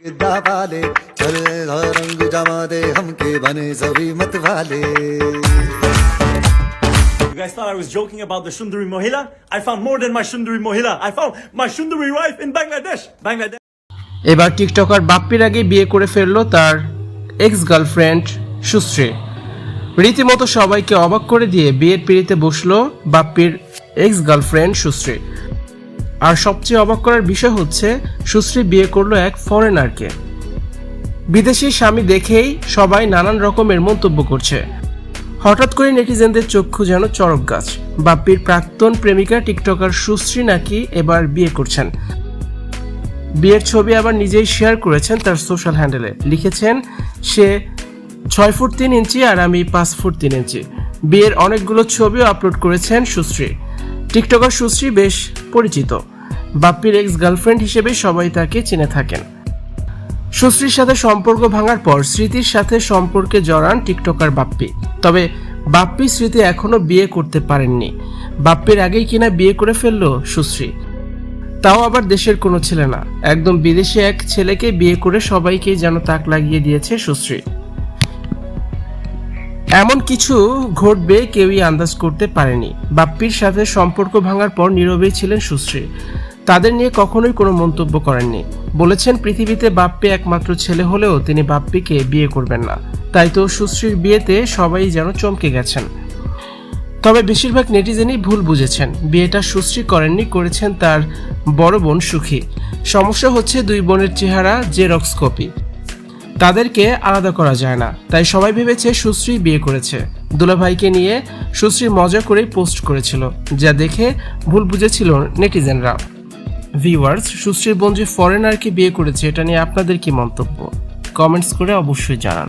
गिद्दा वाले चले रंग जमा दे हमके बने सभी मत वाले You guys thought I was joking about the Shundari Mohila? I found more than my Shundari Mohila. I found my Shundari wife in Bangladesh. Bangladesh. এবার টিকটকার বাপ্পির আগে বিয়ে করে ফেললো তার এক্স গার্লফ্রেন্ড সুশ্রী রীতিমতো সবাইকে অবাক করে দিয়ে বিয়ের পিড়িতে বসলো বাপ্পির এক্স গার্লফ্রেন্ড সুশ্রী আর সবচেয়ে অবাক করার বিষয় হচ্ছে, সুশ্রী বিয়ে করল এক ফরেনারকে বিদেশি স্বামী দেখেই সবাই নানান রকমের মন্তব্য করছে। হঠাৎ করে নেটিজেনদের চক্ষু যেন চরক গাছ। বাপ্পির প্রাক্তন প্রেমিকা, টিকটকার সুশ্রী নাকি এবার বিয়ে করছেন। বিয়ের ছবি আবার নিজেই শেয়ার করেছেন তার সোশ্যাল হ্যান্ডেলে। লিখেছেন, সে ছয় ফুট তিন ইঞ্চি আর আমি পাঁচ ফুট তিন ইঞ্চি। বিয়ের অনেকগুলো ছবিও আপলোড করেছেন সুশ্রী। টিকটকার সুশ্রী বেশ পরিচিত। বাপ্পির এক্স গার্লফ্রেন্ড হিসেবে সবাই তাকে চিনে থাকেন। সুশ্রীর সাথে সম্পর্ক ভাঙার পর স্মৃতির সাথে সম্পর্কে জড়ান টিকটকার বাপ্পি। তবে বাপ্পি স্মৃতি এখনও বিয়ে করতে পারেননি। বাপ্পির আগেই কিনা বিয়ে করে ফেলল সুশ্রী। তাও আবার দেশের কোনো ছেলে না। একদম বিদেশি এক ছেলেকে বিয়ে করে সবাইকেই যেন তাক লাগিয়ে দিয়েছে সুশ্রী। এমন কিছু ঘটবে কেউই আন্দাজ করতে পারেনি। বাপ্পির সাথে সম্পর্ক ভাঙার পর নীরবেই ছিলেন সুশ্রী। তাদের নিয়ে কখনোই কোনো মন্তব্য করেননি। বলেছেন, পৃথিবীতে বাপ্পি একমাত্র ছেলে হলেও তিনি বাপ্পিকে বিয়ে করবেন না। তাই তো সুশ্রীর বিয়েতে সবাই যেন চমকে গেছেন। তবে বেশিরভাগ নেটিজেনই ভুল বুঝেছেন। বিয়েটা সুশ্রী করেননি, করেছেন তার বড় বোন সুখী। সমস্যা হচ্ছে দুই বোনের চেহারা জেরক্স কপি তাদেরকে আলাদা করা যায় না। তাই সবাই ভেবেছে সুশ্রী বিয়ে করেছে। দুলাভাইকে নিয়ে সুশ্রী মজা করেই পোস্ট করেছিল, যা দেখে ভুল বুঝেছিল নেটিজেনরা। ভিউয়ার্স সুশ্রীর বোন যে ফরেনারকে বিয়ে করেছে, এটা নিয়ে আপনাদের কি মন্তব্য? কমেন্টস করে অবশ্যই জানান।